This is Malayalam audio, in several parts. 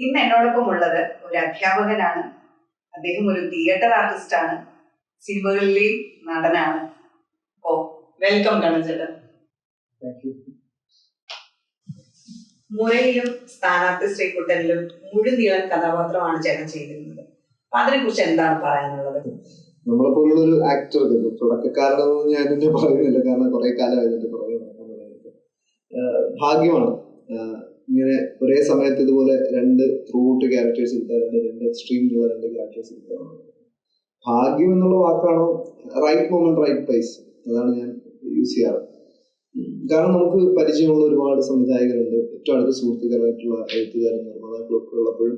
ഇന്ന് എന്നോടൊപ്പം ഉള്ളത് ഒരു അധ്യാപകനാണ്. അദ്ദേഹം ഒരു തിയേറ്റർ ആർട്ടിസ്റ്റ് ആണ്. സിനിമകളിലെയും നടനാണ്. ഓ വെൽക്കം കണ്ണചേട്ടൻ മുരയിലും സ്ഥാനാർത്ഥി ശ്രീകുട്ടനിലും മുഴുനീളൻ കഥാപാത്രമാണ് ചേട്ടൻ ചെയ്തിരുന്നത്. അപ്പൊ അതിനെ കുറിച്ച് എന്താണ് പറയാനുള്ളത്? നമ്മളെ പോലുള്ള ഒരു ആക്ടർക്ക് തുടക്കക്കാരനെന്ന് ഞാൻ പറയുന്നില്ല. കാരണം കുറെ കാലമായിട്ട് പുറകെ നടക്കാൻ തുടങ്ങിയിട്ട്. ഭാഗ്യമാണ്. ഇങ്ങനെ ഒരേ സമയത്ത് ഇതുപോലെ രണ്ട് ത്രൂട്ട് ക്യാരക്ടേഴ്സ് എടുത്താറുണ്ട് രണ്ട് എക്സ്ട്രീമിലുള്ള രണ്ട് ക്യാരക്ടേഴ്സ് എടുത്താറുണ്ട് ഭാഗ്യം എന്നുള്ള വാക്കാണോ? റൈറ്റ് മൊമെന്റ് റൈറ്റ് പ്ലേസ് അതാണ് ഞാൻ യൂസ് ചെയ്യാറ്. കാരണം നമുക്ക് പരിചയമുള്ള ഒരുപാട് സംവിധായകരുണ്ട്. ഏറ്റവും അടുത്ത സുഹൃത്തുക്കളായിട്ടുള്ള എഴുത്തുകാരും നിർമ്മാതാക്കളും ഒക്കെ ഉള്ളപ്പോഴും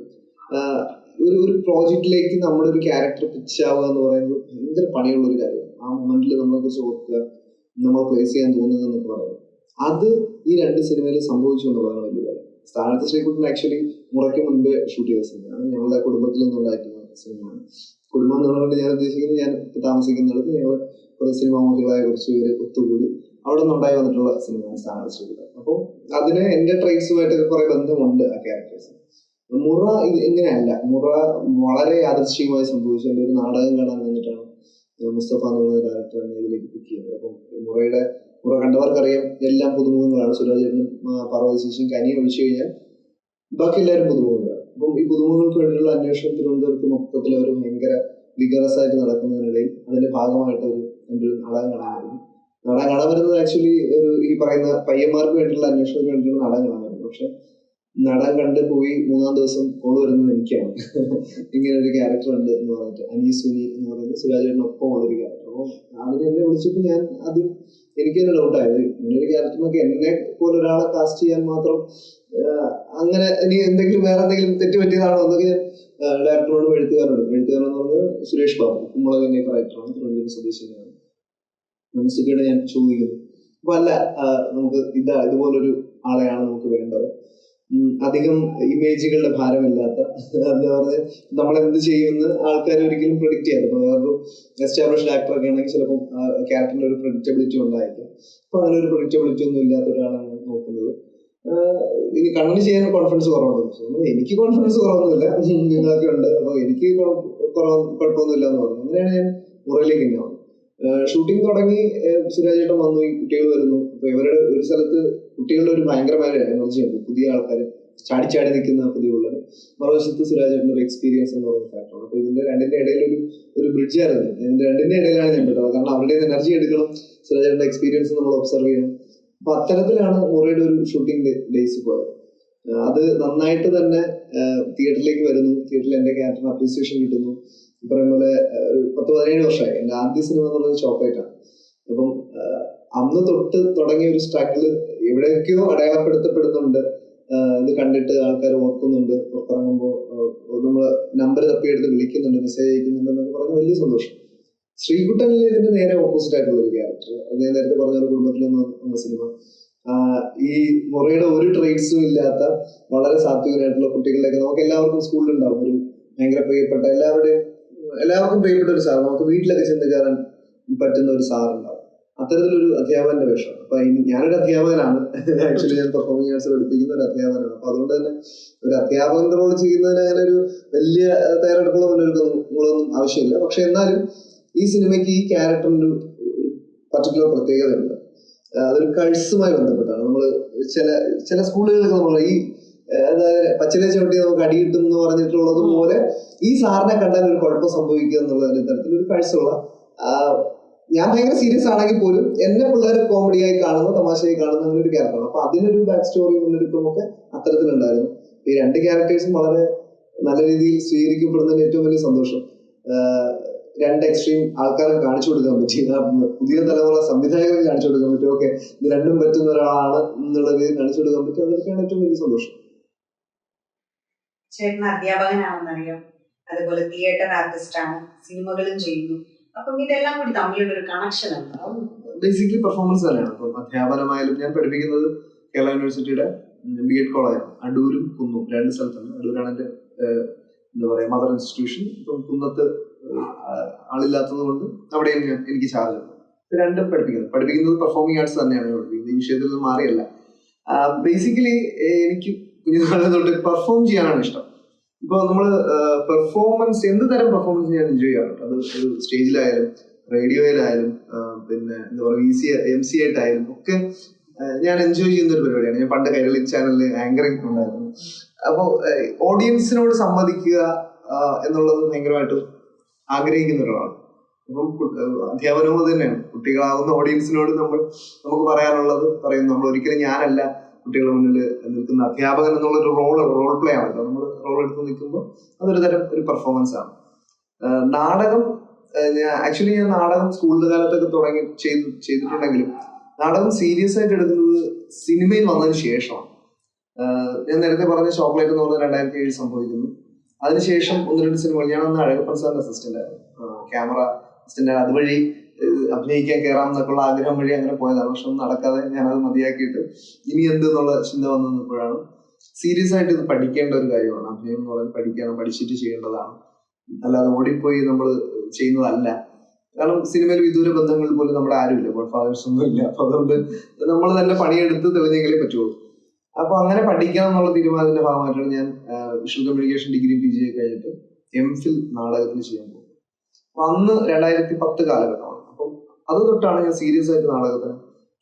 ഒരു ഒരു പ്രോജക്റ്റിലേക്ക് നമ്മുടെ ഒരു ക്യാരക്ടർ പിച്ച് ആവുക എന്ന് പറയുന്നത് ഭയങ്കര പണിയുള്ള ഒരു കാര്യമാണ്. ആ മൊമെന്റിൽ നമ്മളെ കുറിച്ച് ഓർക്കുക നമ്മൾ പ്ലേസ് ചെയ്യാൻ തോന്നുക എന്നൊക്കെ പറയുന്നത്. അത് ഈ രണ്ട് സിനിമയിൽ സംഭവിച്ചു എന്നുള്ളതാണ് വലിയ സ്ഥാനത്ത് ശ്രീകുട്ടൻ ആക്ച്വലി മുറയ്ക്ക് മുൻപ് ഷൂട്ട് ചെയ്ത സിനിമയാണ് ഞങ്ങളുടെ കുടുംബത്തിൽ നിന്നുണ്ടായിട്ടുള്ള സിനിമയാണ് കുടുംബം എന്ന് പറഞ്ഞുകൊണ്ട് ഞാൻ ഉദ്ദേശിക്കുന്നത് ഞാൻ താമസിക്കുന്നിടത്ത് ഞങ്ങൾ കുറച്ച് സിനിമാ മോഹികളായ കുറച്ച് പേര് ഒത്തുകൂടി അവിടെ നിന്നുണ്ടായി വന്നിട്ടുള്ള സിനിമയാണ് സ്ഥാനത്ത് ശ്രീകുട്ടൻ. അപ്പോൾ അതിന് എന്റെ ട്രേസുമായിട്ട് കുറേ ബന്ധമുണ്ട് ആ ക്യാരക്ടേഴ്സ് മുറ ഇങ്ങനെയല്ല മുറ വളരെ യാദൃശ്ചികമായി സംഭവിച്ചു. എന്റെ ഒരു നാടകം കാണാൻ വന്നിട്ടാണ് മുസ്തഫ എന്ന് പറയുന്ന എന്നെ ഇതിലേക്ക് പിക്ക് ചെയ്തത് അപ്പം മുറയുടെ മുറ കണ്ടവർക്കറിയാം എല്ലാം പുതുമുഖങ്ങളാണ്. സുരാജേട്ടനും പാർവതി ശേഷിയും കനിയും ഒഴിച്ചു കഴിഞ്ഞാൽ ബാക്കി എല്ലാവരും പുതുമുഖങ്ങളാണ്. അപ്പം ഈ പുതുമുഖങ്ങൾക്ക് വേണ്ടിയുള്ള അന്വേഷണം തിരുവനന്തപുരത്ത് മൊത്തത്തിൽ അവർ ഭയങ്കര വിഗറസ് ആയിട്ട് നടക്കുന്നതിനിടയിൽ അതിന്റെ ഭാഗമായിട്ട് ഒരു എന്റെ ഒരു നാടകം കാണാൻ വരുന്നു നാടകം കാണാൻ വരുന്നത് ആക്ച്വലി ഒരു ഈ പറയുന്ന പയ്യന്മാർക്ക് വേണ്ടിയുള്ള അന്വേഷണത്തിന് വേണ്ടിയുള്ള നാടകം കാണാൻ പക്ഷെ നാടകം കണ്ട് പോയി മൂന്നാം ദിവസം കോൾ വരുന്നത് എനിക്കാണ്. ഇങ്ങനെ ഒരു ക്യാരക്ടർ ഉണ്ട് എന്ന് പറഞ്ഞിട്ട് അനീസ് സുനി എന്ന് പറയുന്നത് സുരാജേട്ടനൊപ്പം ഉള്ള ഒരു ക്യാരക്ടർ അപ്പോൾ അതിന് എന്നെ വിളിച്ചപ്പോൾ ഞാൻ അത് എനിക്ക് തന്നെ ഡൗട്ടായത് ഇങ്ങനൊരു ക്യാരക്ടറിനൊക്കെ എന്നെ പോലെ ഒരാളെ കാസ്റ്റ് ചെയ്യാൻ മാത്രം അങ്ങനെ ഇനി എന്തെങ്കിലും വേറെ എന്തെങ്കിലും തെറ്റ് പറ്റിയതാണോ എന്നൊക്കെ ഞാൻ ഡയറക്ടറോട് എഴുത്തുകാരോട് എഴുത്തുകാരൻ എന്ന് പറഞ്ഞത് സുരേഷ് ബാബു. കുമ്പളകന്റെ റൈറ്ററാണ് തിരുവനന്തപുരം സ്വദേശിയാണ് നമസ്തയുടെ ഞാൻ ചോദിക്കുന്നു. അപ്പൊ അല്ല നമുക്ക് ഇതാ ഇതുപോലൊരു ആളെയാണ് നമുക്ക് വേണ്ടത്. അധികം ഇമേജുകളുടെ ഭാരമില്ലാത്ത എന്താ പറഞ്ഞ നമ്മൾ എന്ത് ചെയ്യുമെന്ന് ആൾക്കാർ ഒരിക്കലും പ്രൊഡിക്റ്റ് ചെയ്യാതെ ഇപ്പൊ എസ്റ്റാബ്ലിഷ്ഡ് ആക്ടർ ഒക്കെ ആണെങ്കിൽ ചിലപ്പോൾ ക്യാരക്ടറിന്റെ ഒരു പ്രൊഡിക്റ്റബിലിറ്റി ഉണ്ടായിരിക്കും. അപ്പൊ അങ്ങനെ ഒരു പ്രൊഡിക്റ്റബിലിറ്റി ഒന്നും ഇല്ലാത്ത ഒരാളാണ് നോക്കുന്നത്. ഇനി കണ്ണിന് ചെയ്യാൻ കോൺഫിഡൻസ് കുറവുണ്ട്? എനിക്ക് കോൺഫിഡൻസ് കുറവൊന്നുമില്ല. നിങ്ങളൊക്കെ ഉണ്ട്. അപ്പൊ എനിക്ക് കുറവ് കുഴപ്പമൊന്നുമില്ല എന്ന് പറഞ്ഞു. അങ്ങനെയാണ് ഞാൻ മുറയിലേക്ക് തന്നെ വന്നത്. ഷൂട്ടിംഗ് തുടങ്ങി സുരാജേട്ടൻ വന്നു ഈ കുട്ടികൾ വരുന്നു. അപ്പൊ ഇവരുടെ ഒരു സ്ഥലത്ത് കുട്ടികളുടെ ഒരു ഭയങ്കരമായ എനർജി ഉണ്ട് പുതിയ ആൾക്കാർ ചാടി ചാടി നിൽക്കുന്ന പുതിയ പിള്ളേർ മറുവശത്ത് സുരാജേട്ടന്റെ ഒരു എക്സ്പീരിയൻസ് എന്ന് പറയുന്ന ഫാക്ടറാണ് അപ്പൊ ഇതിന്റെ രണ്ടിന്റെ ഇടയിൽ ഒരു ഒരു ബ്രിഡ്ജ് ആയിരുന്നു. ഇതിന്റെ രണ്ടിന്റെ ഇടയിലാണ് ഞാൻ പെട്ടത്. കാരണം അവരുടെ എനർജി എടുക്കണം സുരാജേട്ടന്റെ എക്സ്പീരിയൻസ് നമ്മൾ ഒബ്സർവ് ചെയ്യണം. അപ്പൊ അത്തരത്തിലാണ് മുറയുടെ ഒരു ഷൂട്ടിംഗ് ഡേയ്സ് പോയത്. അത് നന്നായിട്ട് തന്നെ തിയേറ്ററിലേക്ക് വരുന്നു. തിയേറ്ററിൽ എന്റെ ക്യാരക്ടറിന് അപ്രീസിയേഷൻ കിട്ടുന്നു. പറയുന്ന പോലെ പത്ത് പതിനേഴ് വർഷമായി. എന്റെ ആദ്യ സിനിമ എന്നുള്ളത് പറയുന്നത് അപ്പം അന്ന് തൊട്ട് തുടങ്ങിയ ഒരു സ്ട്രഗിൾ എവിടെയൊക്കെയോ അടയാളപ്പെടുത്തപ്പെടുന്നുണ്ട്. ഇത് കണ്ടിട്ട് ആൾക്കാർ ഓർക്കുന്നുണ്ട്. പുറത്തിറങ്ങുമ്പോൾ നമ്മൾ നമ്പർ തപ്പിയെടുത്ത് വിളിക്കുന്നുണ്ട് മെസ്സേജ് അയക്കുന്നുണ്ട് എന്നൊക്കെ പറഞ്ഞ വലിയ സന്തോഷം. ശ്രീകുട്ടനിൽ ഇതിന്റെ നേരെ ഓപ്പോസിറ്റ് ആയിട്ടുള്ള ഒരു ക്യാരക്ടർ ഞാൻ നേരത്തെ പറഞ്ഞ ഒരു കുടുംബത്തിൽ സിനിമ ഈ മുറയുടെ ഒരു ട്രേഡ്സും ഇല്ലാത്ത വളരെ സാത്വികനായിട്ടുള്ള കുട്ടികളുടെയൊക്കെ നമുക്ക് എല്ലാവർക്കും സ്കൂളിൽ ഉണ്ടാവും ഒരു ഭയങ്കര പ്രിയപ്പെട്ട എല്ലാവരുടെയും എല്ലാവർക്കും പ്രിയപ്പെട്ട ഒരു സാർ നമുക്ക് വീട്ടിലൊക്കെ ചെന്ന് കയറാൻ പറ്റുന്ന ഒരു സാർ ഉണ്ടാവും. അത്തരത്തിലൊരു അധ്യാപകന്റെ വേഷം. അപ്പൊ ഞാനൊരു അധ്യാപകനാണ്. ആക്ച്വലി ഞാൻ പെർഫോമിംഗ് ആർട്സ് പഠിപ്പിക്കുന്ന ഒരു അധ്യാപകനാണ്. അപ്പൊ അതുകൊണ്ട് തന്നെ ഒരു അധ്യാപകന്റെ റോൾ ചെയ്യുന്നതിന് അങ്ങനെ ഒരു വലിയ തയ്യാറെടുപ്പുള്ള മുന്നൊരുക്കങ്ങളൊന്നും ആവശ്യമില്ല. പക്ഷെ എന്നാലും ഈ സിനിമയ്ക്ക് ഈ ക്യാരക്ടറിന് പർട്ടിക്കുലർ പ്രത്യേകതയുണ്ട്. അതൊരു കഴ്സുമായി ബന്ധപ്പെട്ടാണ്. നമ്മൾ ചില ചില സ്കൂളുകളിലൊക്കെ നമ്മൾ ഈ അതായത് പച്ചിലെ ചവിട്ടി നമുക്ക് അടി കിട്ടും എന്ന് പറഞ്ഞിട്ടുള്ളത് പോലെ ഈ സാറിനെ കണ്ടാൽ ഒരു കുഴപ്പം സംഭവിക്കുക എന്നുള്ള തരത്തിലൊരു കാഴ്ചയുള്ള ആഹ് ഞാൻ ഭയങ്കര സീരിയസ് ആണെങ്കിൽ പോലും എന്നെ പിള്ളേർ കോമഡിയായി കാണുന്ന തമാശയായി കാണുന്ന അങ്ങനെ ഒരു ക്യാരക്ടറാണ് അപ്പൊ അതിനൊരു ബാക്ക് സ്റ്റോറി മുന്നെടുക്കും ഒക്കെ അത്തരത്തിലുണ്ടായിരുന്നു ഈ രണ്ട് ക്യാരക്ടേഴ്സും വളരെ നല്ല രീതിയിൽ സ്വീകരിക്കപ്പെടുന്നതിന് ഏറ്റവും വലിയ സന്തോഷം. രണ്ട് എക്സ്ട്രീം ആൾക്കാരെ കാണിച്ചു കൊടുക്കാൻ പറ്റി. പുതിയ തലമുറ സംവിധായകരെ കാണിച്ചു കൊടുക്കാൻ പറ്റും. ഓക്കെ ഇത് രണ്ടും പറ്റുന്ന ഒരാളാണ് എന്നുള്ള രീതിയിൽ കാണിച്ചു കൊടുക്കാൻ പറ്റും. അതൊക്കെയാണ് ഏറ്റവും വലിയ സന്തോഷം. ചേട്ടൻ അധ്യാപകനാണെന്നറിയാം. അതുപോലെ തിയേറ്റർ ആർട്ടിസ്റ്റാണ് സിനിമകളും ചെയ്യുന്നു. കണക്ഷൻ ബേസിക്കലി പെർഫോമൻസ് തന്നെയാണ്. ഇപ്പം അധ്യാപനമായാലും ഞാൻ പഠിപ്പിക്കുന്നത് കേരള യൂണിവേഴ്സിറ്റിയുടെ ബി എഡ് കോളേജാണ് അടൂരും കുന്നും രണ്ട് സ്ഥലത്താണ്. അടൂരാണ് എന്റെ എന്താ പറയാ മദർ ഇൻസ്റ്റിറ്റ്യൂഷൻ ഇപ്പം കുന്നത്ത് ആളില്ലാത്തത് കൊണ്ട് അവിടെയും ഞാൻ എനിക്ക് ചാർജ് രണ്ടും പഠിപ്പിക്കുന്നത്. പഠിപ്പിക്കുന്നത് പെർഫോമിംഗ് ആർട്സ് തന്നെയാണ് പഠിപ്പിക്കുന്നത്. ഈ വിഷയത്തിൽ നിന്ന് മാറിയല്ല. ബേസിക്കലി എനിക്ക് കുഞ്ഞുനാളിൽ തൊട്ട് പെർഫോം ചെയ്യാനാണ് ഇഷ്ടം. ഇപ്പൊ നമ്മൾ പെർഫോമൻസ് എന്ത് തരം പെർഫോമൻസ് ഞാൻ എൻജോയ് ചെയ്യാറുണ്ട്? അത് ഒരു സ്റ്റേജിലായാലും റേഡിയോയിലായാലും പിന്നെ എന്താ പറയുക വി സി എം സി ആയിട്ടായാലും ഒക്കെ ഞാൻ എൻജോയ് ചെയ്യുന്ന ഒരു പരിപാടിയാണ്. ഞാൻ പണ്ട് കൈരളി ചാനലിൽ ആങ്കറിംഗ് ഉണ്ടായിരുന്നു അപ്പോൾ ഓഡിയൻസിനോട് സംവദിക്കുക എന്നുള്ളത് ഭയങ്കരമായിട്ട് ആഗ്രഹിക്കുന്ന ഒരാളാണ്. അപ്പം അധ്യാപനവും അത് തന്നെയാണ്. കുട്ടികളാവുന്ന ഓഡിയൻസിനോട് നമ്മൾ നമുക്ക് പറയാനുള്ളത് പറയും നമ്മൾ ഒരിക്കലും ഞാനല്ല. കുട്ടികളുടെ മുന്നിൽ നിൽക്കുന്ന അധ്യാപകൻ എന്നുള്ള ഒരു റോൾ റോൾ പ്ലേ ആണല്ലോ നമ്മൾ റോൾ എടുത്ത് നിൽക്കുമ്പോൾ അതൊരു തരം ഒരു പെർഫോമൻസ് ആണ്. നാടകം ആക്ച്വലി ഞാൻ നാടകം സ്കൂളിന്റെ കാലത്തൊക്കെ തുടങ്ങി ചെയ്ത് ചെയ്തിട്ടുണ്ടെങ്കിലും നാടകം സീരിയസ് ആയിട്ട് എടുക്കുന്നത് സിനിമയിൽ വന്നതിന് ശേഷമാണ്. ഞാൻ നേരത്തെ പറഞ്ഞ ചോക്ലേറ്റ് എന്ന് പറഞ്ഞ രണ്ടായിരത്തി ഏഴ് സംഭവിക്കുന്നു. അതിനുശേഷം ഒന്ന് രണ്ട് സിനിമകൾ. ഞാൻ അന്ന് അഴകപ്പൻ സാറിന്റെ അസിസ്റ്റന്റ് ക്യാമറ അസിസ്റ്റന്റ് അതുവഴി അഭിനയിക്കാൻ കയറാം എന്നൊക്കെയുള്ള ആഗ്രഹം വഴി അങ്ങനെ പോയതാണ്. പക്ഷെ ഒന്നും നടക്കാതെ ഞാൻ അത് മതിയാക്കിയിട്ട് ഇനി എന്ത് എന്നുള്ള ചിന്ത വന്നു നിന്നപ്പോഴാണ് സീരിയസ് ആയിട്ട് ഇത് പഠിക്കേണ്ട ഒരു കാര്യമാണ്. അഭിനയം എന്ന് പറയുന്നത് പഠിക്കണം പഠിച്ചിട്ട് ചെയ്യേണ്ടതാണ്. അല്ലാതെ ഓടിപ്പോയി നമ്മൾ ചെയ്യുന്നതല്ല. കാരണം സിനിമയിൽ വിദൂര ബന്ധങ്ങൾ പോലും നമ്മുടെ ആരുമില്ല. ഗോഡ് ഫാദേഴ്സ് ഒന്നും ഇല്ല. അപ്പൊ അതുകൊണ്ട് നമ്മൾ തന്നെ പണിയെടുത്ത് തെളിഞ്ഞെങ്കിലേ പറ്റുള്ളൂ. അപ്പൊ അങ്ങനെ പഠിക്കണം എന്നുള്ള തീരുമാനത്തിന്റെ ഭാഗമായിട്ടാണ് ഞാൻ visual communication degree P G കഴിഞ്ഞിട്ട് എം ഫിൽ നാടകത്തിൽ ചെയ്യാൻ പോകുന്നത്. അപ്പൊ അന്ന് രണ്ടായിരത്തി പത്ത് കാലഘട്ടമാണ് അപ്പം അത് തൊട്ടാണ് ഞാൻ സീരിയസ് ആയിട്ട് നാടകത്തിന്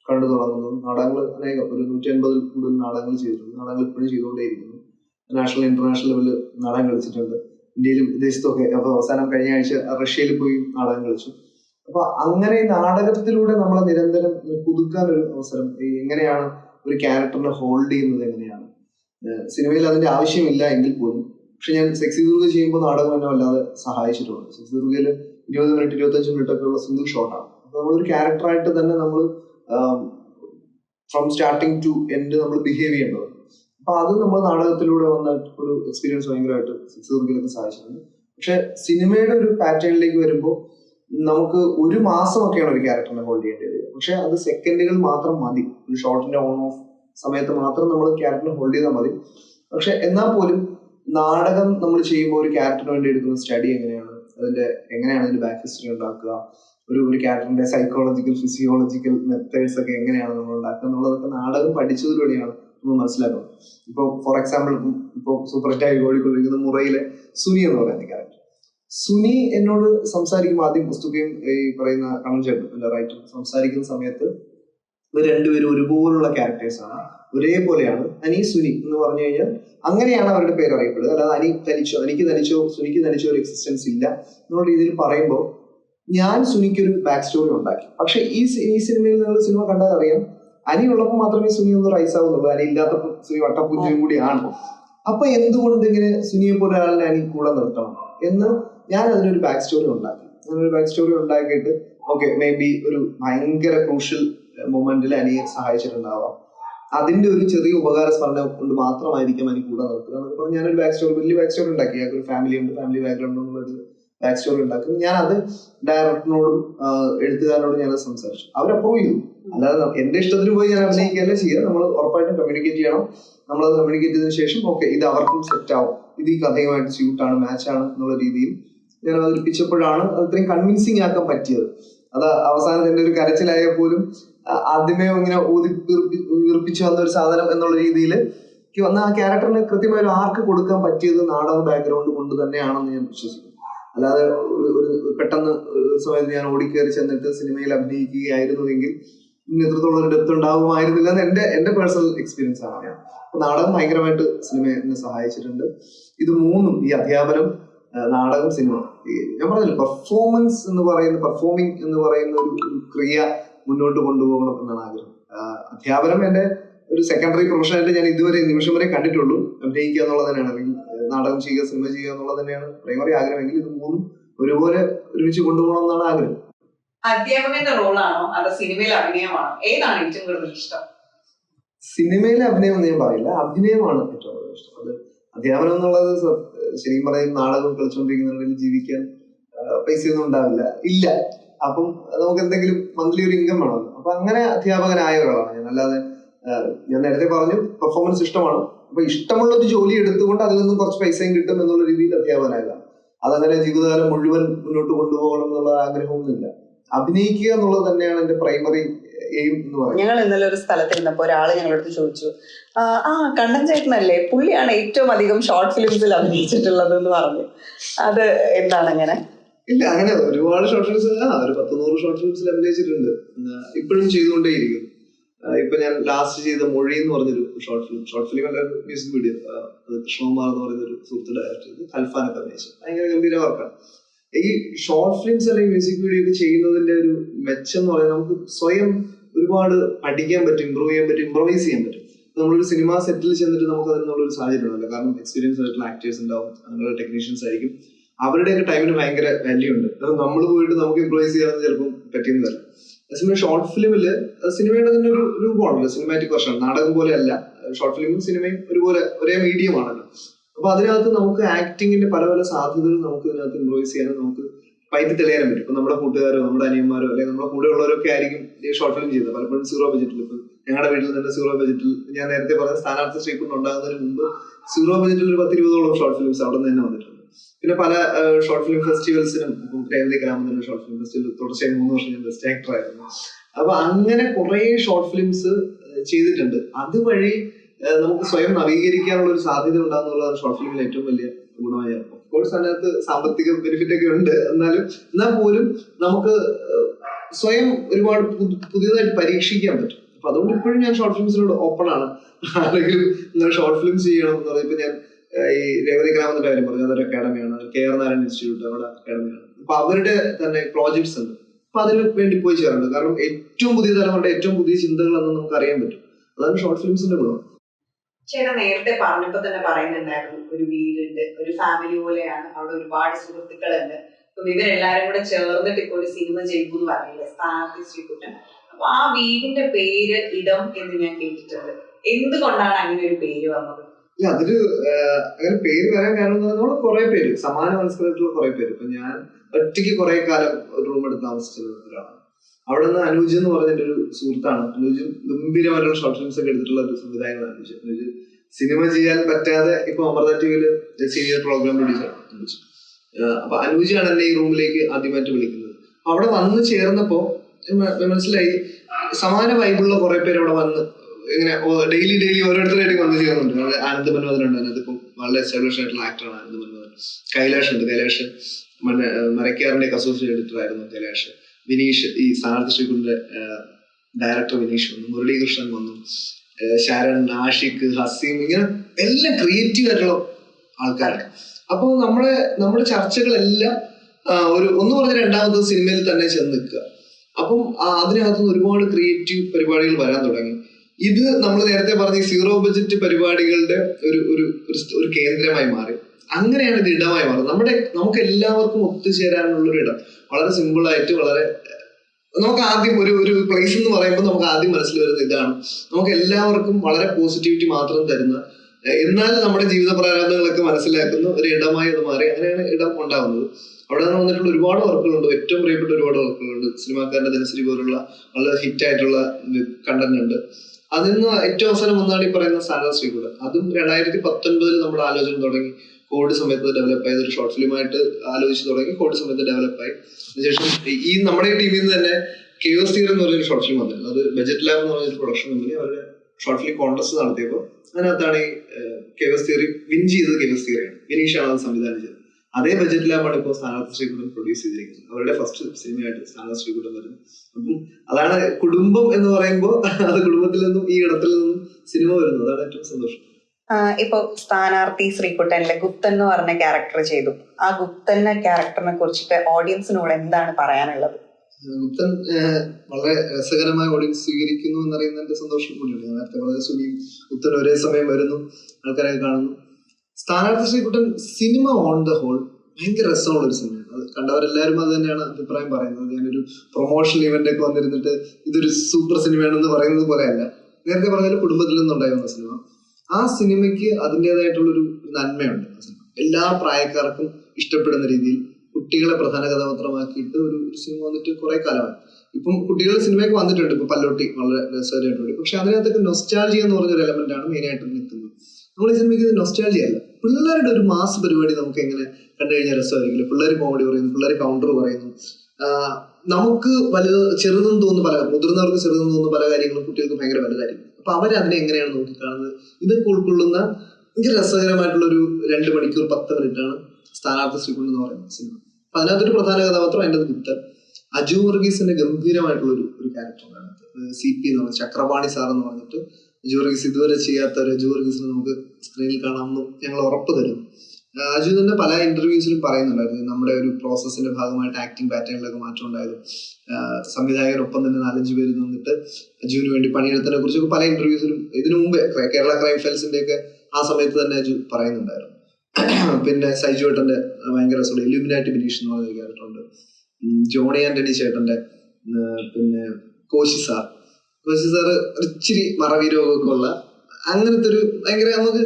കണ്ടു തുടങ്ങുന്നത്. നാടകങ്ങൾ അനേകം ഒരു നൂറ്റി അൻപതിൽ കൂടുതൽ നാടകങ്ങൾ ചെയ്തിട്ടുണ്ട്. നാടകങ്ങൾ ഇപ്പോഴും ചെയ്തുകൊണ്ടേയിരിക്കുന്നു. നാഷണൽ ഇന്റർനാഷണൽ ലെവലിൽ നാടകം കളിച്ചിട്ടുണ്ട്. ഇന്ത്യയിലും വിദേശത്തൊക്കെ അപ്പൊ അവസാനം കഴിഞ്ഞ ആഴ്ച റഷ്യയിൽ പോയി നാടകം കളിച്ചു. അപ്പൊ അങ്ങനെ നാടകത്തിലൂടെ നമ്മളെ നിരന്തരം പുതുക്കാൻ ഒരു അവസരം എങ്ങനെയാണ് ഒരു ക്യാരക്ടറിനെ ഹോൾഡ് ചെയ്യുന്നത് എങ്ങനെയാണ്? സിനിമയിൽ അതിന്റെ ആവശ്യമില്ല എങ്കിൽ പോലും പക്ഷെ ഞാൻ സെക്സി ദുർഗ ചെയ്യുമ്പോൾ നാടകം എന്നെ വല്ലാതെ സഹായിച്ചിട്ടുണ്ട്. സെക്സി ദുർഗയിൽ ഇരുപത് മിനിറ്റ് ഇരുപത്തഞ്ച് മിനിറ്റ് ഒക്കെ ഉള്ള സിംഗിൾ ഷോട്ടാണ് നമ്മളൊരു ക്യാരക്ടറായിട്ട് തന്നെ നമ്മൾ ഫ്രം സ്റ്റാർട്ടിങ് ടു എൻഡ് നമ്മൾ ബിഹേവ് ചെയ്യേണ്ടത്. അപ്പൊ അത് നമ്മൾ നാടകത്തിലൂടെ വന്ന ഒരു എക്സ്പീരിയൻസ് ഭയങ്കരമായിട്ട് സിക്സ് സാധിച്ചിട്ടുണ്ട്. സഹായിച്ചിട്ടുണ്ട് പക്ഷെ സിനിമയുടെ ഒരു പാറ്റേണിലേക്ക് വരുമ്പോൾ നമുക്ക് ഒരു മാസമൊക്കെയാണ് ഒരു ക്യാരക്ടറിനെ ഹോൾഡ് ചെയ്യേണ്ടി വരിക പക്ഷെ അത് സെക്കൻഡുകൾ മാത്രം മതി. ഒരു ഷോർട്ടിന്റെ ഓൺ ഓഫ് സമയത്ത് മാത്രം നമ്മൾ ക്യാരക്ടറിനെ ഹോൾഡ് ചെയ്താൽ മതി. പക്ഷെ എന്നാൽ പോലും നാടകം നമ്മൾ ചെയ്യുമ്പോൾ ഒരു ക്യാരക്ടറിന് വേണ്ടി എടുക്കുന്ന സ്റ്റഡി എങ്ങനെയാണ്? അതിന്റെ എങ്ങനെയാണ് അതിന്റെ ബാക്ക് ഹിസ്റ്ററി ഉണ്ടാക്കുക? ഒരു ഒരു ക്യാരക്ടറിന്റെ സൈക്കോളജിക്കൽ ഫിസിയോളജിക്കൽ മെത്തേഡ്സ് ഒക്കെ എങ്ങനെയാണ് നമ്മൾ ഉണ്ടാക്കുക എന്നുള്ളതൊക്കെ നാടകം പഠിച്ചതിലൂടെയാണ് നമ്മൾ മനസ്സിലാക്കുന്നത്. ഇപ്പോൾ ഫോർ എക്സാമ്പിൾ ഇപ്പോൾ സൂപ്പർ സ്റ്റാർ ഓടിക്കൊണ്ടിരിക്കുന്ന മുറയിലെ സുനി എന്ന് പറയുന്ന ക്യാരക്ടർ സുനി എന്നോട് സംസാരിക്കുമ്പോൾ ആദ്യം പുസ്തകം ഈ പറയുന്ന കണ്ണൻ ചേട്ടൻ എന്റെ റൈറ്റർ സംസാരിക്കുന്ന സമയത്ത് ഇവർ രണ്ടുപേരും ഒരുപോലുള്ള ക്യാരക്ടേഴ്സാണ് ഒരേപോലെയാണ് അനി സുനി എന്ന് പറഞ്ഞു കഴിഞ്ഞാൽ അങ്ങനെയാണ് അവരുടെ പേര് അറിയപ്പെടുന്നത് അല്ലാതെ അനി തനിച്ചോ എനിക്ക് തനിച്ചോ സുനിക്ക് തനിച്ചോ ഒരു എക്സിസ്റ്റൻസ് ഇല്ല എന്നുള്ള രീതിയിൽ പറയുമ്പോൾ ഞാൻ സുനിക്ക് ഒരു ബാക്ക് സ്റ്റോറി ഉണ്ടാക്കി. പക്ഷെ ഈ ഈ സിനിമയിൽ നിങ്ങൾ സിനിമ കണ്ടാൽ അറിയാം അനി ഉള്ളപ്പോൾ മാത്രമേ സുനി ഒന്ന് റൈസ് ആവുന്നുള്ളൂ. അനി ഇല്ലാത്തപ്പോൾ സുനി വട്ടപ്പൂജയും കൂടിയാണ്. അപ്പൊ എന്തുകൊണ്ട് ഇങ്ങനെ സുനിയെ പോലെ ഒരാളിനെ അനി കൂടെ നിർത്തണം എന്ന് ഞാൻ അതിനൊരു ബാക്ക് സ്റ്റോറി ഉണ്ടാക്കി. ഞാനൊരു ബാക്ക് സ്റ്റോറി ഉണ്ടാക്കിയിട്ട് ഓക്കെ മേ ബി ഒരു ഭയങ്കര ക്രൂഷ്യൽ മൊമെന്റിൽ അനിയെ സഹായിച്ചിട്ടുണ്ടാവാം. അതിന്റെ ഒരു ചെറിയ ഉപകാര സ്മരണ കൊണ്ട് മാത്രമായിരിക്കും അനി കൂടെ നിർത്തുക എന്നൊക്കെ പറഞ്ഞ് ഞാനൊരു ബാക്ക് സ്റ്റോറി വലിയ ബാക്ക് സ്റ്റോറി ഉണ്ടാക്കി. ഒരു ഫാമിലി ഉണ്ട് ഫാമിലി ബാക്ക്ഗ്രൗണ്ട് എന്നുള്ളൊരു ബാക്ക് സ്റ്റോറി ഉണ്ടാക്കുന്നത് ഞാൻ അത് ഡയറക്ടറിനോടും എഴുത്തുകാരനോടും ഞാൻ സംസാരിച്ചു. അവർ അപ്രൂവ് ചെയ്തു. അല്ലാതെ എന്റെ ഇഷ്ടത്തിന് പോയി ഞാൻ അഭിനയിക്കുകയല്ല ചെയ്യുക നമ്മൾ ഉറപ്പായിട്ടും കമ്മ്യൂണിക്കേറ്റ് ചെയ്യണം. നമ്മൾ അത് കമ്മ്യൂണിക്കേറ്റ് ചെയ്തതിനു ശേഷം ഓക്കെ ഇത് അവർക്കും സെറ്റ് ആവും. ഇത് ഈ കഥയുമായിട്ട് സ്യൂട്ടാണ് മാച്ചാണ് എന്നുള്ള രീതിയിൽ ഞാൻ അവതരിപ്പിച്ചപ്പോഴാണ് അത് ഇത്രയും കൺവിൻസിങ് ആക്കാൻ പറ്റിയത്. അത് അവസാനം എന്റെ ഒരു കരച്ചിലായ പോലും ആദ്യമേ ഇങ്ങനെ ഊതി വന്ന ഒരു സാധനം എന്നുള്ള രീതിയിൽ വന്ന ആ ക്യാരക്ടറിന് കൃത്യമായ ഒരു ആർക്ക് കൊടുക്കാൻ പറ്റിയത് നാടക ബാക്ക്ഗ്രൗണ്ട് കൊണ്ട് തന്നെയാണെന്ന് ഞാൻ വിശ്വസിക്കുന്നു. അല്ലാതെ ഒരു- പെട്ടെന്ന് ഒരു സമയത്ത് ഞാൻ ഓടിക്കേറി ചെന്നിട്ട് സിനിമയിൽ അഭിനയിക്കുകയായിരുന്നുവെങ്കിൽ എത്രത്തോളം ഒരു ഡെപ്ത് ഉണ്ടാവുമായിരുന്നില്ല എന്ന് എന്റെ എന്റെ പേഴ്സണൽ എക്സ്പീരിയൻസ് ആണ് ഞാൻ അപ്പൊ നാടകം ഭയങ്കരമായിട്ട് സിനിമ എന്നെ സഹായിച്ചിട്ടുണ്ട്. ഇത് മൂന്നും ഈ അധ്യാപനം നാടകം സിനിമ ഞാൻ പറഞ്ഞില്ല പെർഫോമൻസ് എന്ന് പറയുന്ന പെർഫോമിംഗ് എന്ന് പറയുന്ന ഒരു ക്രിയ മുന്നോട്ട് കൊണ്ടുപോകണം എന്നാണ് ആഗ്രഹം. അധ്യാപനം എന്റെ ഒരു സെക്കൻഡറി പ്രൊഫഷനായിട്ട് ഞാൻ ഇതുവരെ നിമിഷം വരെ കണ്ടിട്ടുള്ളൂ. അഭിനയിക്കുക എന്നുള്ളത് തന്നെയാണ്. അല്ലെങ്കിൽ നാടകം ചെയ്യുക സിനിമ ചെയ്യുക എന്നുള്ളത് തന്നെയാണ് പ്രൈമറി ആഗ്രഹം. ആഗ്രഹമെങ്കിൽ ഇത് മൂന്നും ഒരുപോലെ ഒരുമിച്ച് കൊണ്ടുപോകണം എന്നാണ് ആഗ്രഹം. അധ്യാപകന്റെ റോളാണോ അതോ സിനിമയിൽ അഭിനയമാണോ? ഏതാണ് ഏറ്റവും കൂടുതൽ ഇഷ്ടം? സിനിമയിലെ അഭിനയം എന്ന് ഞാൻ പറയില്ല. അഭിനയമാണ് ഏറ്റവും കൂടുതൽ ഇഷ്ടം. അത് അധ്യാപനം എന്നുള്ളത് ശരിക്കും പറയും നാടകം കളിച്ചുകൊണ്ടിരിക്കുന്നതിൽ ജീവിക്കാൻ പൈസ പൈസയൊന്നും ഉണ്ടാവില്ല. ഇല്ല. അപ്പം നമുക്ക് എന്തെങ്കിലും മന്ത്ലി ഒരു ഇൻകം വേണമല്ലോ. അപ്പൊ അങ്ങനെ അധ്യാപകനായ ഒരാളാണ് ഞാൻ. അല്ലാതെ ഞാൻ നേരത്തെ പറഞ്ഞു പെർഫോമൻസ് ഇഷ്ടമാണ്. അപ്പൊ ഇഷ്ടമുള്ള ഒരു ജോലി എടുത്തുകൊണ്ട് അതിൽ നിന്നും കുറച്ച് പൈസയും കിട്ടും എന്നുള്ള രീതിയിൽ അധ്യാപകനായതാണ്. അതങ്ങനെ ജീവിതകാലം മുഴുവൻ മുന്നോട്ട് കൊണ്ടുപോകണം എന്നുള്ള ആഗ്രഹമൊന്നുമില്ല. അഭിനയിക്കുക എന്നുള്ളത് തന്നെയാണ് എന്റെ പ്രൈമറി എയിം എന്ന് പറയുന്നത്. ഞങ്ങൾ ഇന്നലെ ഒരു സ്ഥലത്ത് ഇരുന്നപ്പോൾ ഒരാൾ ഞങ്ങളടുത്ത് ചോദിച്ചു ആ കണ്ണൻ ചേട്ടനല്ലേ? പുള്ളിയാണ് ഏറ്റവും അധികം ഷോർട്ട് ഫിലിംസിൽ അഭിനയിച്ചിട്ടുള്ളത് എന്ന് പറഞ്ഞു. അത് എന്താണ് അങ്ങനെ? ഇല്ല അങ്ങനെ ഒരുപാട് ഷോർട്ട് ഫിലിംസ് ആ ഒരു പത്ത് നൂറ് ഷോർട്ട് ഫിലിംസിൽ അഭിനയിച്ചിട്ടുണ്ട്. ഇപ്പോഴും ചെയ്തുകൊണ്ടേയിരിക്കും ഇപ്പൊ ഞാൻ ലാസ്റ്റ് ചെയ്ത മൊഴി എന്ന് പറഞ്ഞൊരു ഷോർട്ട് ഫിലിം ഷോർട്ട് ഫിലിം അല്ല മ്യൂസിക് വീഡിയോ അത് കൃഷ്ണകുമാർ എന്ന് പറയുന്ന ഒരു സുഹൃത്ത് ഡയറക്ടർ ചെയ്ത് അൽഫാനൊക്കെ അഭിനയിച്ചു ഭയങ്കര ഗംഭീര വർക്കാണ് ഈ ഷോർട്ട് ഫിലിംസ് അല്ലെങ്കിൽ മ്യൂസിക് വീഡിയോ ഒക്കെ ചെയ്യുന്നതിന്റെ ഒരു മെച്ചം എന്ന് പറയുന്നത് നമുക്ക് സ്വയം ഒരുപാട് പഠിക്കാൻ പറ്റും ഇമ്പ്രൂവ് ചെയ്യാൻ പറ്റും ഇമ്പ്രവൈസ് ചെയ്യാൻ പറ്റും. നമ്മളൊരു സിനിമ സെറ്റിൽ ചെന്നിട്ട് നമുക്ക് അതിനുള്ള ഒരു സാഹചര്യം ഉണ്ടല്ലോ. കാരണം എക്സ്പീരിയൻസ് ആയിട്ടുള്ള ആക്ടേഴ്സ് ഉണ്ടാവും അങ്ങനെയുള്ള ടെക്നീഷ്യൻസ് ആയിരിക്കും. അവരുടെയൊക്കെ ടൈമിന് ഭയങ്കര വാല്യൂ ഉണ്ട്. അത് നമ്മൾ പോയിട്ട് നമുക്ക് ഇമ്പ്രൂവൈസ് ചെയ്യാൻ ചിലപ്പോൾ പറ്റുന്നതല്ല അതേസമയം ഷോർട്ട് ഫിലിമിൽ സിനിമയുടെ തന്നെ ഒരു രൂപമാണല്ലോ സിനിമാറ്റിക് വർഷം നാടകം പോലെ അല്ല ഷോർട്ട് ഫിലിമും സിനിമയും ഒരുപോലെ ഒരേ മീഡിയം ആണല്ലോ. അപ്പൊ അതിനകത്ത് നമുക്ക് ആക്ടിങ്ങിന്റെ പല പല സാധ്യതകൾ നമുക്ക് ഇതിനകത്ത് ഇംപ്രൂവൈസ് ചെയ്യാനും നമുക്ക് പൈപ്പ് തെളിയാനും പറ്റും. ഇപ്പൊ നമ്മുടെ കൂട്ടുകാരോ നമ്മുടെ അനിയന്മാരോ അല്ലെങ്കിൽ നമ്മുടെ കൂടെ ഉള്ളവരൊക്കെ ആയിരിക്കും ഈ ഷോർട്ട് ഫിലിം ചെയ്യുന്നത്. പലപ്പോഴും സീറോ ബജറ്റിൽ ഇപ്പൊ ഞങ്ങളുടെ വീട്ടിൽ തന്നെ സീറോ ബജറ്റിൽ ഞാൻ നേരത്തെ പറഞ്ഞ സ്ഥാനാർത്ഥി ശ്രീകുണ്ട് ഉണ്ടാകുന്നതിന് മുമ്പ് സീറോ ബജറ്റിൽ ഒരു പത്തിരുപതോളം ഷോർട്ട് ഫിലിംസ് അവിടെ നിന്ന് തന്നെ വന്നിട്ടുണ്ട്. പിന്നെ പല ഷോർട്ട് ഫിലിം ഫെസ്റ്റിവൽസിനും രേവതി ഗ്രാമത്തിന്റെ ഷോർട്ട് ഫിലിം ഫെസ്റ്റിവൽ തുടർച്ചയായി മൂന്ന് വർഷം ഞാൻ ബെസ്റ്റ് ആക്ടർ ആയിരുന്നു. അപ്പൊ അങ്ങനെ കുറെ ഷോർട്ട് ഫിലിംസ് ചെയ്തിട്ടുണ്ട്. അതുവഴി നമുക്ക് സ്വയം നവീകരിക്കാനുള്ള ഒരു സാധ്യത ഉണ്ടാകുന്നുള്ളതാണ് ഷോർട്ട് ഫിലിമിൽ ഏറ്റവും വലിയ ഗുണമായ കോഴ്സ് അതിനകത്ത് സാമ്പത്തിക ബെനിഫിറ്റ് ഒക്കെ ഉണ്ട്. എന്നാലും എന്നാൽ പോലും നമുക്ക് സ്വയം ഒരുപാട് പുതു- പുതിയതായിട്ട് പരീക്ഷിക്കാൻ പറ്റും. അപ്പൊ അതുകൊണ്ട് ഇപ്പോഴും ഞാൻ ഷോർട്ട് ഫിലിംസിനോട് ഓപ്പൺ ആണ്. അല്ലെങ്കിൽ ഷോർട്ട് ഫിലിം ചെയ്യണം എന്ന് പറയുമ്പോൾ ഞാൻ ഈ രേവതി ഗ്രാമത്തിന്റെ കാര്യം പറഞ്ഞു. അതൊരു അക്കാഡമിയാണ് കെ ആർ നാരായണ ഇൻസ്റ്റിറ്റ്യൂട്ട് അവിടെ അക്കാഡമിയാണ് അപ്പൊ അവരുടെ തന്നെ പ്രോജക്ട്സ് ഉണ്ട്. അപ്പൊ അതിന് വേണ്ടി പോയി ചേരുന്നുണ്ട് കാരണം ഏറ്റവും പുതിയ തലമുറയുടെ ഏറ്റവും പുതിയ ചിന്തകളെന്ന് നമുക്ക് അറിയാൻ പറ്റും. അതാണ് ഷോർട്ട് ഫിലിംസിന്റെ ഗുണം. ചേട്ടാ നേരത്തെ പറഞ്ഞപ്പോ തന്നെ പറയുന്നുണ്ടായിരുന്നു ഒരു വീടുണ്ട് ഒരു ഫാമിലി പോലെയാണ്. അവിടെ ഒരുപാട് സുഹൃത്തുക്കളുണ്ട്. അപ്പം ഇവരെല്ലാരും കൂടെ ചേർന്നിട്ട് ഇപ്പൊ ഒരു സിനിമ ചെയ്തു എന്ന് പറഞ്ഞില്ലേ? സ്ഥാനാർത്ഥി അപ്പൊ ആ വീടിന്റെ പേര് ഇടം എന്ന് ഞാൻ കേട്ടിട്ടുണ്ട്. എന്തുകൊണ്ടാണ് അങ്ങനെ ഒരു പേര് വന്നത്? അതൊരു ആഹ്, അങ്ങനെ പേര് വരാൻ കാരണം പറഞ്ഞാൽ കുറെ പേര് സമാന മനസ്സിലായിട്ടുള്ള കുറെ പേര്. ഇപ്പൊ ഞാൻ ഒറ്റയ്ക്ക് കുറെ കാലം റൂം എടുത്ത് താമസിച്ചിരുന്ന ഒരാളാണ്. അവിടെ നിന്ന് അനൂജ് എന്ന് പറഞ്ഞ ഒരു സുഹൃത്താണ്. അനൂജ് ഗംഭീരമായിട്ടുള്ള ഷോർട്ട് ഫിലിംസ് ഒക്കെ എടുത്തിട്ടുള്ള ഒരു സംവിധായകനാണ് അനൂജ്. അനൂജ് സിനിമ ചെയ്യാൻ പറ്റാതെ ഇപ്പൊ അമൃത ടിവിയിൽ സീനിയർ പ്രോഗ്രാം പ്രൊഡ്യൂസർ അനൂജ്. അപ്പൊ അനൂജാണ് എന്നെ ഈ റൂമിലേക്ക് ആദ്യമായിട്ട് വിളിക്കുന്നത്. അവിടെ വന്ന് ചേർന്നപ്പോ മനസ്സിലായി. സമാന വൈബുള്ള കുറെ പേര് അവിടെ വന്ന് ഇങ്ങനെ ഡെയിലി ഡെയിലി ഓരോരുത്തരായിട്ട് വന്ന് ചെയ്യുന്നുണ്ട്. ആനന്ദ് മനോഹരൻ ഉണ്ട് അതിനകത്ത് വളരെ എസ്റ്റാബ്ലിഷ് ആയിട്ടുള്ള ആക്ടറാണ് ആനന്ദ് മനോഹരൻ കൈലാഷ് ഉണ്ട് കൈലാഷ് മരക്കാറിന്റെ അസോസിയേറ്റ് എഡിറ്റർ ആയിരുന്നു കൈലാഷ്. വിനീഷ് ഈ സ്ഥാനാർത്ഥി ശ്രീകുണ്ടിന്റെ ഡയറക്ടർ വിനീഷ് വന്നു. മുരളീകൃഷ്ണൻ വന്നു. ശരൺ ആഷിഖ് ഹസീം ഇങ്ങനെ എല്ലാം ക്രിയേറ്റീവ് ആയിട്ടുള്ള ആൾക്കാരാണ്. അപ്പോൾ നമ്മളെ നമ്മുടെ ചർച്ചകളെല്ലാം ഒരു ഒന്ന് പറഞ്ഞ രണ്ടാമത്തെ സിനിമയിൽ തന്നെ ചെന്ന് നിൽക്കുക. അപ്പം അതിനകത്ത് ഒരുപാട് ക്രിയേറ്റീവ് പരിപാടികൾ വരാൻ തുടങ്ങി. ഇത് നമ്മൾ നേരത്തെ പറഞ്ഞ സീറോ ബജറ്റ് പരിപാടികളുടെ ഒരു ഒരു ഒരു കേന്ദ്രമായി മാറി. അങ്ങനെയാണ് ഇത് ഇടമായി മാറുന്നത്. നമ്മുടെ നമുക്ക് എല്ലാവർക്കും ഒത്തുചേരാനുള്ള ഒരു ഇടം. വളരെ സിമ്പിൾ ആയിട്ട് വളരെ നമുക്ക് ആദ്യം ഒരു ഒരു പ്ലേസ് എന്ന് പറയുമ്പോൾ നമുക്ക് ആദ്യം മനസ്സിൽ വരുന്ന ഇതാണ്. നമുക്ക് എല്ലാവർക്കും വളരെ പോസിറ്റിവിറ്റി മാത്രം തരുന്ന എന്നാൽ നമ്മുടെ ജീവിത പ്രാരാബ്ദങ്ങളൊക്കെ മനസ്സിലാക്കുന്ന ഒരു ഇടമായി അത് മാറി. അങ്ങനെയാണ് ഇടം ഉണ്ടാകുന്നത്. അവിടെ നിന്ന് വന്നിട്ടുള്ള ഒരുപാട് വർക്കുകളുണ്ട്. ഏറ്റവും പ്രിയപ്പെട്ട ഒരുപാട് വർക്കുകളുണ്ട്. സിനിമാക്കാരന്റെ ദിനസരി പോലുള്ള വളരെ ഹിറ്റ് ആയിട്ടുള്ള കണ്ടന്റ് ഉണ്ട്. അതിൽ നിന്ന് ഏറ്റവും അവസാനം ഒന്നാണ് ഈ പറയുന്ന സാരദ ശ്രീകുടൻ അതും രണ്ടായിരത്തി പത്തൊൻപതിൽ നമ്മൾ ആലോചന തുടങ്ങി. കോവിഡ് സമയത്ത് ഡെവലപ്പ് ആയത് ഒരു ഷോർട്ട് ഫിലിമായിട്ട് ആലോചിച്ച് തുടങ്ങി. കോവിഡ് സമയത്ത് ഡെവലപ്പ് ആയി. അതിനുശേഷം ഈ നമ്മുടെ ടീമിൽ നിന്ന് തന്നെ കെയോസ് തിയർ എന്ന് പറഞ്ഞൊരു ഷോർട്ട് ഫിലിം വന്നിരുന്നു. അത് ബജറ്റ് ലാബ് എന്ന് പറഞ്ഞൊരു പ്രൊഡക്ഷൻ കമ്പനി അവരുടെ ഷോർട്ട് ഫിലിം കോൺടസ്റ്റ് നടത്തിയപ്പോൾ അതിനകത്താണ് ഈ കെയോസ് തിയറി വിൻ ചെയ്തത് കെയോസ് തിയറിയാണ് വിനീഷാണ് അത് സംവിധാനം ചെയ്തത്. അതേ ബജറ്റിലാണ് ഇപ്പോൾ സ്ഥാനാർത്ഥി ശ്രീകുട്ടൻ പ്രൊഡ്യൂസ് ചെയ്തിരിക്കുന്നത്. അവരുടെ ഫസ്റ്റ് സിനിമയായിട്ട് സ്ഥാനാർത്ഥി ശ്രീകുട്ടൻ വരുന്നു. അപ്പം അതാണ് കുടുംബം എന്ന് പറയുമ്പോൾ അത് കുടുംബത്തിൽ നിന്നും ഈ ഇടത്തിൽ നിന്നും സിനിമ വരുന്നു അതാണ് ഏറ്റവും സന്തോഷം. ഇപ്പൊ സ്ഥാനാർത്ഥി ശ്രീകുട്ടനിലെ ഗുപ്തൻ എന്ന് പറഞ്ഞ ക്യാരക്ടർ ചെയ്തു. ആ ഗുപ്തന്റെ ക്യാരക്ടറിനെ കുറിച്ചിട്ട് ഓഡിയൻസിനോട് എന്താണ് പറയാനുള്ളത്? ഗുപ്തൻ വളരെ രസകരമായ ഓഡിയൻസ് സ്വീകരിക്കുന്നു എന്നറിയുന്നതിന്റെ സന്തോഷം കൂടിയാണ്. ഞാൻ നേരത്തെ പറഞ്ഞ സുനിയും ഗുപ്തൻ ഒരേ സമയം വരുന്നു. ആൾക്കാരെ കാണുന്നു. Sthanarthi Sreekuttan cinema on the whole ഭയങ്കര രസമുള്ള ഒരു സിനിമയാണ്. അത് കണ്ടവരെല്ലാവരും അത് തന്നെയാണ് അഭിപ്രായം പറയുന്നത്. ഞാനൊരു പ്രൊമോഷൻ ഇവന്റ് ഒക്കെ വന്നിരുന്നിട്ട് ഇതൊരു സൂപ്പർ സിനിമയാണെന്ന് പറയുന്നത് പോലെയല്ല. നേരത്തെ പറഞ്ഞാൽ കുടുംബത്തിൽ നിന്നുണ്ടായിരുന്ന സിനിമ. ആ സിനിമയ്ക്ക് അതിന്റെതായിട്ടുള്ളൊരു നന്മയുണ്ട് എല്ലാ പ്രായക്കാർക്കും ഇഷ്ടപ്പെടുന്ന രീതിയിൽ കുട്ടികളെ പ്രധാന കഥാപാത്രമാക്കിയിട്ട് ഒരു സിനിമ വന്നിട്ട് കുറെ കാലമായി. ഇപ്പം കുട്ടികൾ സിനിമയൊക്കെ വന്നിട്ടുണ്ട്. ഇപ്പൊ പല്ലോട്ടി വളരെ രസകരമായിട്ടുണ്ട് പക്ഷെ അതിനകത്തൊക്കെ നൊസ്റ്റാൾജി എന്ന് പറഞ്ഞൊരു എലമെന്റ് ആണ് മെയിനായിട്ട് നിൽക്കുന്നത്. നമ്മൾ ഈ സിനിമയ്ക്ക് ഇത് നൊസ്റ്റാൾജി അല്ല. പിള്ളേരുടെ ഒരു മാസ് പരിപാടി നമുക്ക് എങ്ങനെ കണ്ടു കഴിഞ്ഞാൽ രസമായിരിക്കില്ല? പിള്ളേർ കോമഡി പറയുന്നു പിള്ളേർ കൗണ്ടർ പറയുന്നു. നമുക്ക് വലുത് ചെറുതെന്ന് തോന്നുന്ന പല മുതിർന്നവർക്ക് ചെറുതെന്ന് തോന്നുന്ന പല കാര്യങ്ങളും കുട്ടികൾക്ക് ഭയങ്കര വലുതായിരിക്കും. അപ്പൊ അവരതിനെ എങ്ങനെയാണ് നോക്കിക്കാണുന്നത് ഇതൊക്കെ ഉൾക്കൊള്ളുന്ന ഭയങ്കര രസകരമായിട്ടുള്ള ഒരു രണ്ട് മണിക്കൂർ പത്ത് മിനിറ്റ് ആണ് സ്ഥാനാർത്ഥി ശ്രീകുണ്ട് എന്ന് പറയുന്ന സിനിമ. അപ്പൊ അതിനകത്തൊരു പ്രധാന കഥാപാത്രം അതിന്റെ ഗുപ്തൻ അജു വർഗീസിന്റെ ഗംഭീരമായിട്ടുള്ള ഒരു ഒരു ക്യാരക്ടറാണ് സി പി എന്ന് പറഞ്ഞ ചക്രപാണി സാർ എന്ന് പറഞ്ഞിട്ട് അജു വർഗീസ് ഇതുവരെ ചെയ്യാത്ത ഒരു അജു നമുക്ക് സ്ക്രീനിൽ കാണാമെന്ന് ഞങ്ങൾ ഉറപ്പ് തരും. അജു തന്നെ പല ഇന്റർവ്യൂസിലും പറയുന്നുണ്ടായിരുന്നു നമ്മുടെ ഒരു പ്രോസസ്സിന്റെ ഭാഗമായിട്ട് ആക്ടിംഗ് പാറ്റേണിലൊക്കെ മാറ്റം ഉണ്ടായതും. ആ, സംവിധായകരൊപ്പം തന്നെ നാലഞ്ച് പേര് നിന്നിട്ട് അജുവിന് വേണ്ടി പണിയെടുത്തതിനെ കുറിച്ചൊക്കെ പല ഇന്റർവ്യൂസിലും ഇതിനു മുമ്പേ കേരള ക്രൈം ഫയൽസിന്റെ ഒക്കെ ആ സമയത്ത് തന്നെ അജു പറയുന്നുണ്ടായിരുന്നു. പിന്നെ സൈജു ഏട്ടന്റെ ഭയങ്കര രസമുള്ള ഇലുമിനാറ്റി ബിനീഷ് എന്ന് പറഞ്ഞ ക്യാരക്ടർ ഉണ്ട്. ജോണി ആന്റണി ചേട്ടന്റെ പിന്നെ കോശി സാർ. കോശി സാറ് ഇച്ചിരി മറവി രോഗമൊക്കെ ഉള്ള അങ്ങനത്തെ ഒരു ഭയങ്കര നമുക്ക്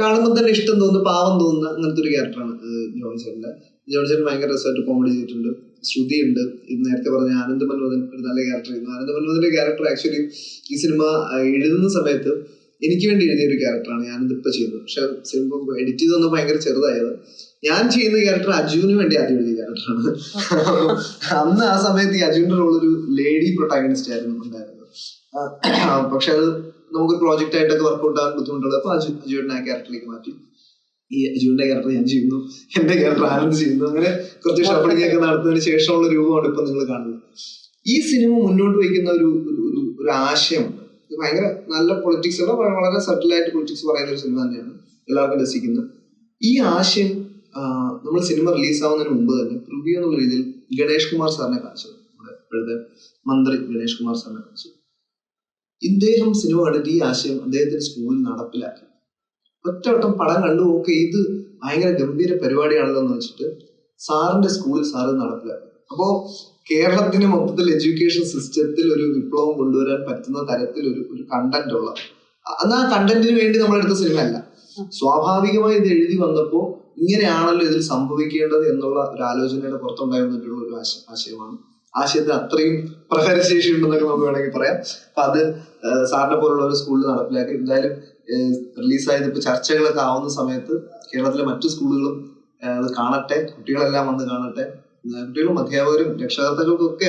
കാണുമ്പോൾ തന്നെ ഇഷ്ടം തോന്നുന്ന പാവം തോന്നുന്ന അങ്ങനത്തെ ഒരു ക്യാരക്ടറാണ് ജോൺ ചേട്ടന്റെ ജോൺ ചേട്ടൻ ഭയങ്കര രസമായിട്ട് കോമഡി ചെയ്തിട്ടുണ്ട്. ശ്രുതി ഉണ്ട് ഇത് നേരത്തെ പറഞ്ഞ ആനന്ദ് മൻമോഹൻ ഒരു നല്ല ക്യാരക്ടർ ചെയ്യുന്നു ആനന്ദ് മൻമോഹന്റെ ക്യാരക്ടർ ആക്ച്വലി ഈ സിനിമ എഴുതുന്ന സമയത്ത് എനിക്ക് വേണ്ടി എഴുതിയ ഒരു ക്യാരക്ടറാണ് ഞാനിത് ഇപ്പൊ ചെയ്യുന്നത്. പക്ഷെ സിനിമ എഡിറ്റ് ചെയ്ത് വന്നപ്പോൾ ഭയങ്കര ചെറുതായത്. ഞാൻ ചെയ്യുന്ന ക്യാരക്ടർ അജുവിന് വേണ്ടി ആദ്യം എഴുതിയ ക്യാരക്ടറാണ് അന്ന് ആ സമയത്ത് ഈ അജുവിന്റെ റോൾ ഒരു ലേഡി പ്രൊട്ടാഗണിസ്റ്റ് ആയിരുന്നു ഉണ്ടായിരുന്നത്. പക്ഷെ അത് നമുക്ക് പ്രോജക്റ്റ് ആയിട്ടൊക്കെ വർക്ക്ഔട്ട് ആകാൻ ബുദ്ധിമുട്ടുള്ളത്. അപ്പൊ അജു അജുവിന്റെ ആ ക്യാരക്ടറിലേക്ക് മാറ്റി. ഈ അജുവിന്റെ ക്യാരക്ടർ ഞാൻ ചെയ്യുന്നു. എന്റെ ക്യാരക്ടർ ആനന്ദ് ചെയ്യുന്നു. അങ്ങനെ കുറച്ച് ഒക്കെ നടത്തുന്നതിന് ശേഷമുള്ള രൂപമാണ് ഇപ്പൊ നിങ്ങൾ കാണുന്നത്. ഈ സിനിമ മുന്നോട്ട് വയ്ക്കുന്ന ഒരു ഒരു- ഇത് ഭയങ്കര നല്ല പൊളിറ്റിക്സ് ഉള്ള വളരെ സട്ടിലായിട്ട് പൊളിറ്റിക്സ് പറയുന്ന ഒരു സിനിമ തന്നെയാണ് എല്ലാവർക്കും രസിക്കുന്നത്. ഈ ആശയം നമ്മൾ സിനിമ റിലീസ് ആവുന്നതിന് മുമ്പ് തന്നെ പ്രിവ്യൂ എന്നുള്ള രീതിയിൽ ഗണേഷ് കുമാർ സാറിനെ കാണിച്ചത്. നമ്മുടെ ഇപ്പോഴത്തെ മന്ത്രി ഗണേഷ് കുമാർ സാറിനെ കാണിച്ചു. ഇദ്ദേഹം സിനിമ കണ്ടിട്ട് ഈ ആശയം അദ്ദേഹത്തിന്റെ സ്കൂളിൽ നടപ്പിലാക്കി. ഒറ്റവട്ടം പടം കണ്ടു ഓക്കെ ഇത് ഭയങ്കര ഗംഭീര പരിപാടിയാണല്ലോ എന്ന് വെച്ചിട്ട് സാറിന്റെ സ്കൂളിൽ സാറ് നടപ്പിലാക്കി. അപ്പോ കേരളത്തിന് മൊത്തത്തിൽ എഡ്യൂക്കേഷൻ സിസ്റ്റത്തിൽ ഒരു വിപ്ലവം കൊണ്ടുവരാൻ പറ്റുന്ന തരത്തിൽ ഒരു ഒരു കണ്ടന്റ് ഉള്ള. അന്ന് ആ കണ്ടന്റിന് വേണ്ടി നമ്മൾ എടുത്ത സിനിമ അല്ല. സ്വാഭാവികമായി ഇത് എഴുതി വന്നപ്പോൾ ഇങ്ങനെയാണല്ലോ ഇതിൽ സംഭവിക്കേണ്ടത് എന്നുള്ള ഒരു ആലോചനയുടെ പുറത്തുണ്ടായി വന്നിട്ടുള്ള ഒരു ആശ- ആശയമാണ് ആശയത്തിന് അത്രയും പ്രഹരശേഷി ഉണ്ടെന്നൊക്കെ നമുക്ക് വേണമെങ്കിൽ പറയാം. അപ്പൊ അത് സാറിനെ പോലുള്ള ഒരു സ്കൂളിൽ നടപ്പിലാക്കി. എന്തായാലും റിലീസായത് ഇപ്പൊ ചർച്ചകളൊക്കെ ആവുന്ന സമയത്ത് കേരളത്തിലെ മറ്റു സ്കൂളുകളും അത് കാണട്ടെ കുട്ടികളെല്ലാം വന്ന് കാണട്ടെ. കുട്ടികളും അധ്യാപകരും രക്ഷകർത്താക്കൾക്കും ഒക്കെ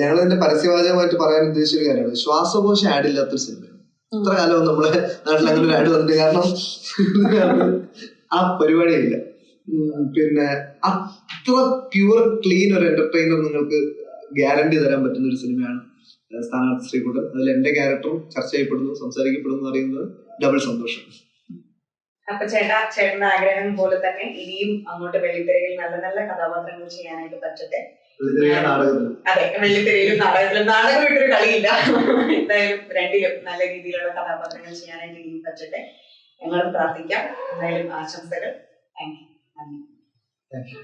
ഞങ്ങൾ ഇതിന്റെ പരസ്യവാചകമായിട്ട് പറയാൻ ഉദ്ദേശിച്ച ഒരു കാര്യമാണ്. ശ്വാസകോശ ആഡ് ഇല്ലാത്തൊരു സിനിമയാണ്. ഇത്ര കാലവും നമ്മളെ നാട്ടിൽ അങ്ങനെ ഒരു ആഡ് വന്നിട്ട് കാരണം ആ പരിപാടിയില്ല. പിന്നെ അത്ര പ്യുവർ ക്ലീൻ ഒരു എന്റർടൈനർ നിങ്ങൾക്ക് ഗ്യാരണ്ടി തരാൻ പറ്റുന്ന ഒരു സിനിമയാണ് സ്ഥാനാർത്ഥി ശ്രീകുട്ടൻ. അതിൽ എന്റെ ക്യാരക്ടറും ചർച്ച ചെയ്യപ്പെടുന്നു സംസാരിക്കപ്പെടുന്നു എന്ന് പറയുന്നത് ഡബിൾ സന്തോഷം. അപ്പൊ ചേട്ടാ ചേട്ടന്റെ ആഗ്രഹം പോലെ തന്നെ ഇനിയും അങ്ങോട്ട് വെള്ളിത്തിരയിൽ നല്ല നല്ല കഥാപാത്രങ്ങൾ ചെയ്യാനായിട്ട് പറ്റട്ടെ? അതെ വെള്ളിത്തിരയിലും നാടകത്തിലും നാടകം വിട്ടൊരു കളിയില്ല. എന്തായാലും രണ്ടിലും നല്ല രീതിയിലുള്ള കഥാപാത്രങ്ങൾ ചെയ്യാനായിട്ട് ഇനിയും പറ്റട്ടെ. ഞങ്ങളും പ്രാർത്ഥിക്കാം. എന്തായാലും ആശംസകൾ. Thank you thank you